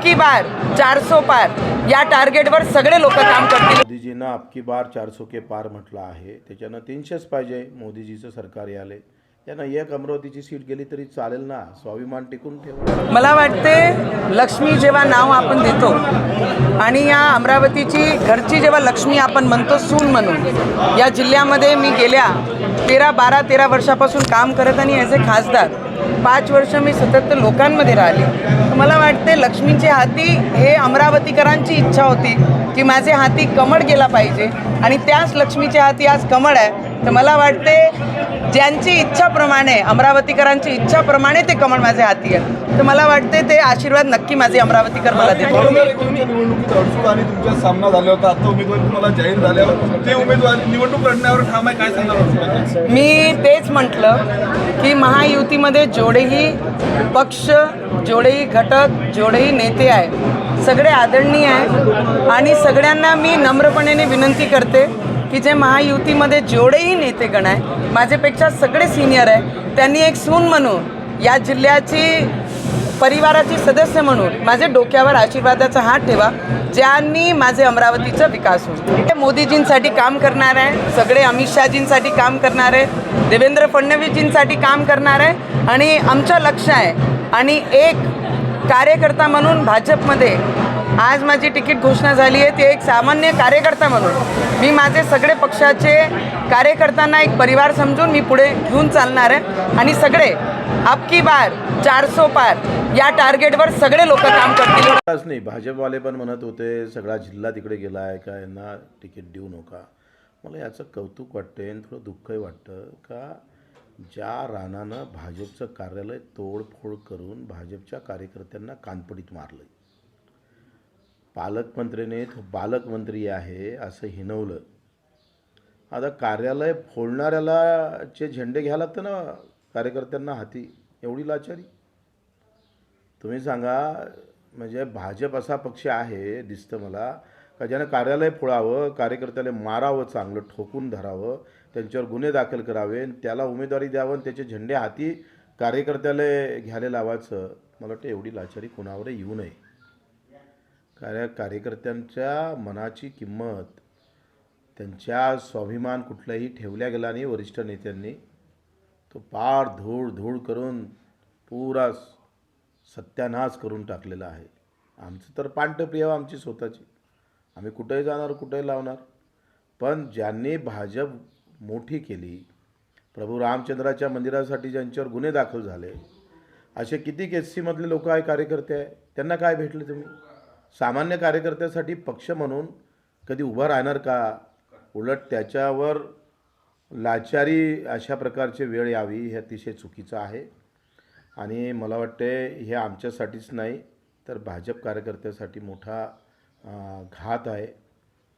अबकी बार चारसो पार. या टार्गेटवर सगळे लोक काम करतील. मोदीजीनं अबकी बार चारसो के पार म्हटलं आहे. त्याच्यानं तीनशेच पाहिजे मोदीजीचं सरकार याले यानं एक अमरावतीची सीट गेली तरी चालेल ना? स्वाभिमान टिकून ठेव. मला वाटते लक्ष्मी जेव्हा नाव आपण देतो आणि या अमरावतीची घरची जेव्हा लक्ष्मी आपण म्हणतो सून म्हणून या जिल्ह्यामध्ये मी गेल्या तेरा बारा तेरा वर्षापासून काम करत आणि ॲज ए खासदार पाच वर्ष मी सतत लोकांमध्ये राहिली. तर मला वाटते लक्ष्मीचे हाती हे अमरावतीकरांची इच्छा होती की माझे हाती कमळ गेला पाहिजे. आणि त्याच लक्ष्मीच्या हाती आज कमळ आहे. तर मला वाटते ज्यांची इच्छाप्रमाणे अमरावतीकरांची इच्छाप्रमाणे ते कमळ माझ्या हाती आहे तर मला वाटते ते आशीर्वाद नक्की माझे अमरावतीकर मला तुमच्या निवडणुकीत अडसूळ आणि तुमचा सामना झाला होता. आता उमेदवारी तुम्हाला जाहीर झाल्यावर ते उमेदवार निवडणूक लढण्यावर ठाम आहे काय सांगणार मी तेच म्हटलं की महायुतीमध्ये जेवढेही पक्ष जेवढेही घटक जेवढेही नेते आहे सगळे आदरणीय आहे आणि सगळ्यांना मी नम्रपणेने विनंती करते की जे महायुतीमध्ये जेवढेही नेतेगण आहे माझ्यापेक्षा सगळे सिनियर आहे त्यांनी एक सून म्हणून या जिल्ह्याची परिवाराची सदस्य म्हणून माझ्या डोक्यावर आशीर्वादाचा हात ठेवा ज्यांनी माझे अमरावतीचा विकास होईल. ते मोदीजींसाठी काम करणार आहे सगळे अमित शहाजींसाठी काम करणार आहे देवेंद्र फडणवीसजींसाठी काम करणार आहे आणि आमचं लक्ष आहे. आणि एक कार्यकर्ता म्हणून भाजपमध्ये आज माझी तिकीट घोषणा झाली आहे. ते एक सामान्य कार्यकर्ता म्हणून. मी माझे सगळे पक्षाचे कार्यकर्त्यांना एक परिवार समजून मी पुढे घेऊन चालणार आहे. आणि सगळे अबकी बार चारसो पार या टार्गेटवर सगळे लोक काम करतील. नाही भाजपवाले पण म्हणत होते सगळा जिल्हा तिकडे गेला आहे का यांना तिकीट देऊ नका. मला याचं कौतुक वाटते आणि थोडं दुःखही वाटतं का ज्या रानानं भाजपचं कार्यालय तोडफोड करून भाजपच्या कार्यकर्त्यांना कानपडीत मारलं पालकमंत्र्याने तो बालकमंत्री आहे असं हिनवलं. आता कार्यालय फोडणाऱ्याला चे झेंडे घ्यायला लागतं ना कार्यकर्त्यांना हाती एवढी लाचारी. तुम्ही सांगा म्हणजे भाजप असा पक्ष आहे दिसतं मला का ज्यानं कार्यालय फोडावं कार्यकर्त्याला मारावं चांगलं ठोकून धरावं त्यांच्यावर गुन्हे दाखल करावे आणि त्याला उमेदवारी द्यावं आणि त्याचे झेंडे हाती कार्यकर्त्याला घ्यायला लावायचं मला वाटतं एवढी लाचारी कोणावर येऊ नये. कार्य कार्यकर्त्यांच्या मनाची किंमत त्यांच्या स्वाभिमान कुठलाही ठेवल्या गेला नाही वरिष्ठ नेत्यांनी. तो पार धूळ धूळ करून पुरा सत्यानाश करून टाकलेला आहे. आमचं तर पांडप्रिय आमची स्वतःची. आम्ही कुठेही जाणार कुठेही लावणार. पण ज्यांनी भाजप मोठी केली प्रभू रामचंद्राच्या मंदिरासाठी ज्यांच्यावर गुन्हे दाखल झाले असे किती एस सीमधले लोक आहे कार्यकर्ते आहे त्यांना काय भेटले तुम्ही? सामान्य कार्यकर्त्यासाठी पक्ष म्हणून कधी उभा राहणार का? उलट त्याच्यावर लाचारी अशा प्रकारचे वेळ यावी हे अतिशय चुकीचं आहे. आणि मला वाटते हे आमच्यासाठीच नाही तर भाजप कार्यकर्त्यासाठी मोठा घात आहे.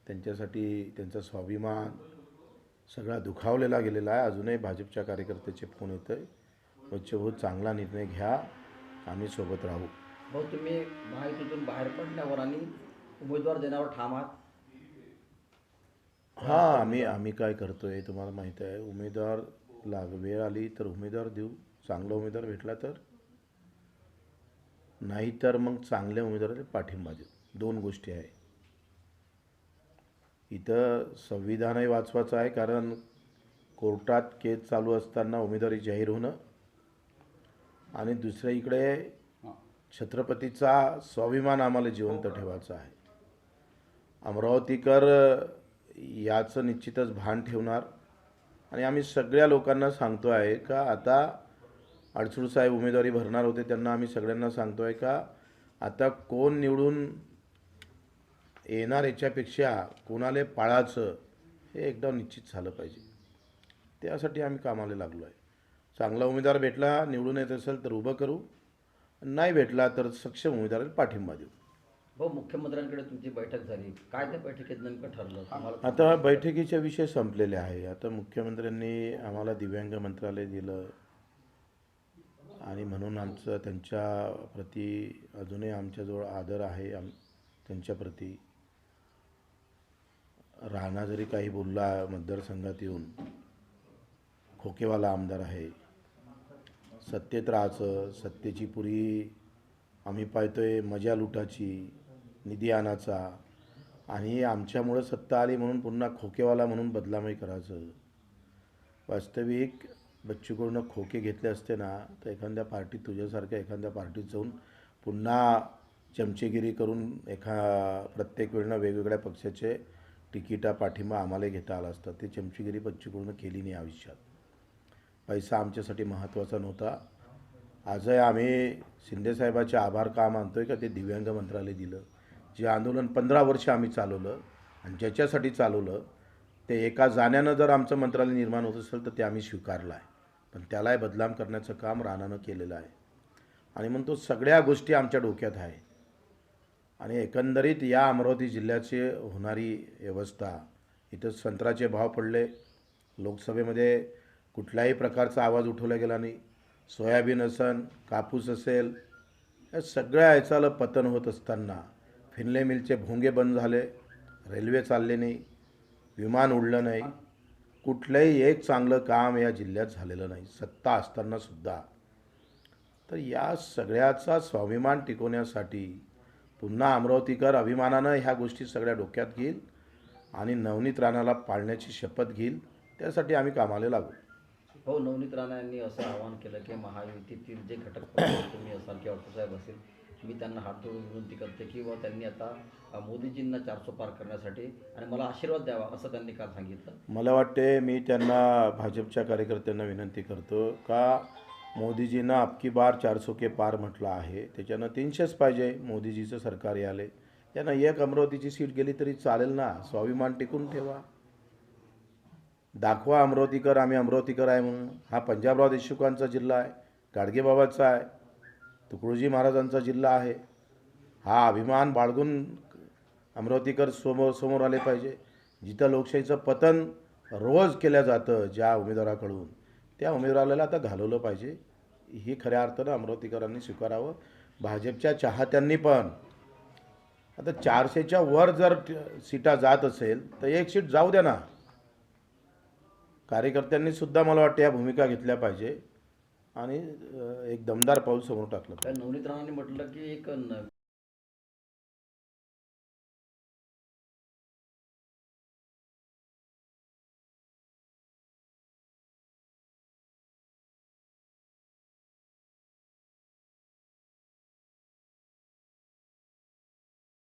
त्यांच्यासाठी त्यांचा स्वाभिमान सगळा दुखावलेला गेलेला आहे. अजूनही भाजपच्या कार्यकर्त्याचे फोन येतं आहे रोजचे चांगला निर्णय घ्या. आम्ही सोबत राहू. भाऊ तुम्ही महायुतीतून बाहेर पडण्यावर आणि उमेदवार देण्यावर ठाम आहात. हां आम्ही आम्ही काय करतो आहे तुम्हाला माहीत आहे उमेदवार लाग वेळ आली तर उमेदवार देऊ चांगला उमेदवार भेटला तर. नाही तर मग चांगल्या उमेदवाराला पाठिंबा देऊ दोन गोष्टी आहे. इथं संविधानही वाचवायचं आहे कारण कोर्टात केस चालू असताना उमेदवारी जाहीर होणं आणि दुसऱ्या इकडे छत्रपतीचा स्वाभिमान आम्हाला जिवंत ठेवायचा आहे. अमरावतीकर याचं निश्चितच भान ठेवणार. आणि आम्ही सगळ्या लोकांना सांगतो आहे का आता अडसूळ साहेब उमेदवारी भरणार होते त्यांना आम्ही सगळ्यांना सांगतो आहे का आता कोण निवडून येणार याच्यापेक्षा कोणाला पाळायचं हे एकदा निश्चित झालं पाहिजे. त्यासाठी आम्ही कामाला लागलो आहे चांगला उमेदवार भेटला निवडून येत असेल तर उभं करू. नाही भेटला तर सक्षम उमेदवाराला पाठिंबा देऊ. भाऊ मुख्यमंत्र्यांकडे तुमची बैठक झाली. काय त्या बैठकीत नेमकं ठरलं? तुम्हाला आता बैठकीचे विषय संपलेले आहे. आता मुख्यमंत्र्यांनी आम्हाला दिव्यांग मंत्रालय दिलं. आणि म्हणून आमचं त्यांच्या प्रती अजूनही आमच्याजवळ आदर आहे आम त्यांच्याप्रती राणा जरी काही बोलला मतदारसंघात येऊन खोकेवाला आमदार आहे सत्तेत राहायचं सत्तेची पुरी आम्ही पाहतोय मजा लुटाची निधी आणाचा आणि आमच्यामुळं सत्ता आली म्हणून पुन्हा खोकेवाला म्हणून बदलामही करायचं. वास्तविक बच्चूकडून खोके घेतले असते ना तर एखाद्या पार्टीत तुझ्यासारख्या एखाद्या पार्टीत जाऊन पुन्हा चमचेगिरी करून एखा प्रत्येक वेळेनं वेगवेगळ्या पक्षाचे तिकिटा पाठिंबा आम्हाला घेता आला असतं. ते चमचेगिरी बच्चूकडून केली नाही आयुष्यात. पैसा आमच्यासाठी महत्त्वाचा नव्हता. आजही आम्ही शिंदेसाहेबाचे आभार का आहे का ते दिव्यांग मंत्रालय दिलं. जे आंदोलन पंधरा वर्ष आम्ही चालवलं आणि ज्याच्यासाठी चालवलं ते एका जाण्यानं जर आमचं मंत्रालय निर्माण होत असेल तर ते आम्ही स्वीकारलं आहे. पण त्यालाही बदनाम करण्याचं काम राणानं केलेलं आहे. आणि मग तो सगळ्या गोष्टी आमच्या डोक्यात आहे. आणि एकंदरीत या अमरावती जिल्ह्याची होणारी व्यवस्था इथं संत्र्याचे भाव पडले. लोकसभेमध्ये कुठल्याही प्रकारचा आवाज उठवला गेला नाही. सोयाबीन असन कापूस असेल या सगळ्या ह्याचाला पतन होत असताना फिनले मिलचे भोंगे बंद झाले रेल्वे चालले नाही विमान उडलं नाही. कुठलंही एक चांगलं काम या जिल्ह्यात झालेलं नाही सत्ता असतानासुद्धा तर या सगळ्याचा स्वाभिमान टिकवण्यासाठी पुन्हा अमरावतीकर अभिमानानं ह्या गोष्टी सगळ्या डोक्यात घेईल आणि नवनीत राणाला पाळण्याची शपथ घेईल त्यासाठी आम्ही कामाला लागू. हो नवनीत राणा यांनी असं आवाहन केलं की महायुतीतील जे घटक पक्ष तुम्ही असाल किंवा साहेब असेल मी त्यांना हात जोडून विनंती करते किंवा त्यांनी आता मोदीजींना चारसो पार करण्यासाठी आणि मला आशीर्वाद द्यावा असं त्यांनी काल सांगितलं. मला वाटते मी त्यांना भाजपच्या कार्यकर्त्यांना विनंती करतो का मोदीजींना अबकी बार चारसो के पार म्हटलं आहे त्याच्यानं तीनशेच पाहिजे मोदीजीचं सरकार याले. त्यांना एक अमरावतीची सीट गेली तरी चालेल ना स्वाभिमान टिकून ठेवा. दाखवा अमरावतीकर आम्ही अमरावतीकर आहे म्हणून. हा पंजाबराव देशमुखांचा जिल्हा आहे गाडगेबाबाचा आहे तुकडोजी महाराजांचा जिल्हा आहे. हा अभिमान बाळगून अमरावतीकर समोर समोर आले पाहिजे. जिथं लोकशाहीचं पतन रोज केलं जातं ज्या उमेदवाराकडून त्या उमेदवाराला आता घालवलं पाहिजे. ही खऱ्या अर्थानं अमरावतीकरांनी स्वीकारावं. भाजपच्या चाहत्यांनी पण. आता चारशेच्या वर जर सीटा जात असेल तर एक सीट जाऊ द्या ना. कार्यकर्त्यांनी सुद्धा मला वाटतं या भूमिका घेतल्या पाहिजे. आणि एक दमदार पाऊल समोर टाकलं त्या नवनीत राणांनी म्हटलं की एक न-